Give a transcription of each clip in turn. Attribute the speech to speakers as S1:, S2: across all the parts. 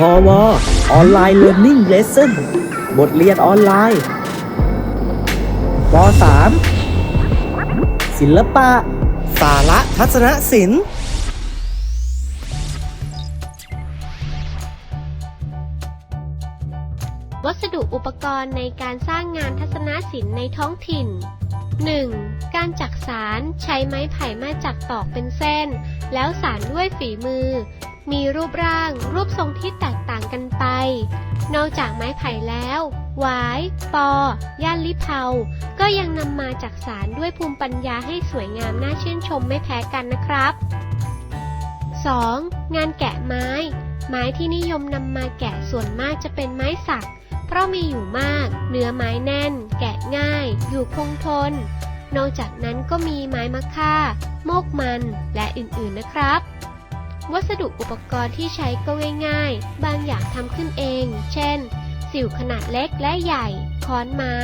S1: พอวออนไลน์เรียน i ิ่งเลสเซ่นบทเรียนออนไลน์ป .3 ศิลปะ
S2: สาระทัศนศิลป์
S3: วัสดุอุปกรณ์ในการสร้างงานทัศนศิลป์ในท้องถิ่น 1. การจักสารใช้ไม้ไผ่มาจักตอกเป็นเส้น แล้วสารด้วยฝีมือ มีรูปร่างรูปทรงที่แตกต่างกันไป นอกจากไม้ไผ่แล้วหวาย ปอย่านลิเผา ก็ยังนำมาจักสารด้วยภูมิปัญญาให้สวยงามน่าชื่นชมไม่แพ้กันนะครับ 2. งานแกะไม้ ไม้ที่นิยมนำมาแกะส่วนมากจะเป็นไม้สัก เพราะมีอยู่มาก เนื้อไม้แน่น แกะง่าย อยู่คงทน นอกจากนั้นก็มีไม้มะค่า โมกมัน และอื่นๆนะครับ วัสดุอุปกรณ์ที่ใช้ก็ง่ายๆ บางอย่างทำขึ้นเอง เช่น สิวขนาดเล็กและใหญ่ ค้อนไม้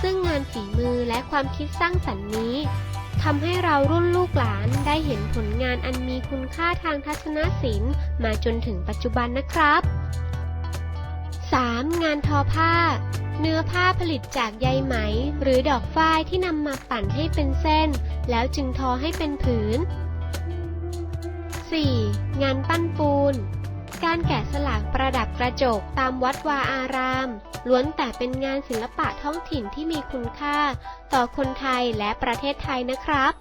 S3: ซึ่งงานฝีมือและความคิดสร้างสรรค์นี้ทำให้เรารุ่นลูกหลานได้เห็นผลงานอันมีคุณค่าทางทัศนศิลป์ มาจนถึงปัจจุบันนะครับ 3. งานทอผ้า เนื้อผ้าผลิตจากใยไหม หรือดอกฝ้ายที่นำมาปั่นให้เป็นเส้น แล้วจึงทอให้เป็นผืน 4. งานปั้นปูน การแกะสลักประดับกระจกตามวัดวาอาราม ล้วนแต่เป็นงานศิลปะท้องถิ่นที่มีคุณค่า ต่อคนไทยและประเทศไทยนะครับ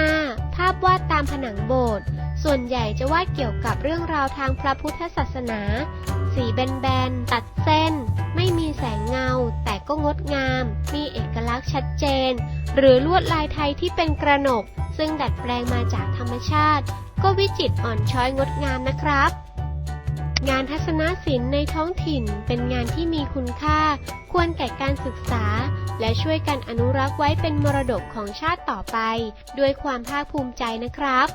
S3: 5. ภาพวาดตามผนังโบสถ์ ส่วนใหญ่จะวาดเกี่ยวกับเรื่องราวทางพระพุทธศาสนา สีแบนๆ ตัดเส้น ไม่มีแสงเงา แต่ก็งดงาม มีเอกลักษณ์ชัดเจน หรือลวดลายไทยที่เป็นกระหนก ซึ่งดัดแปลงมาจากธรรมชาติ ก็วิจิตรอ่อนช้อยงดงามนะครับ งานทัศนศิลป์ในท้องถิ่นเป็นงานที่มีคุณค่า ควรแก่การศึกษา และช่วยกันอนุรักษ์ไว้เป็นมรดกของชาติต่อไป ด้วยความภาคภูมิใจนะครับ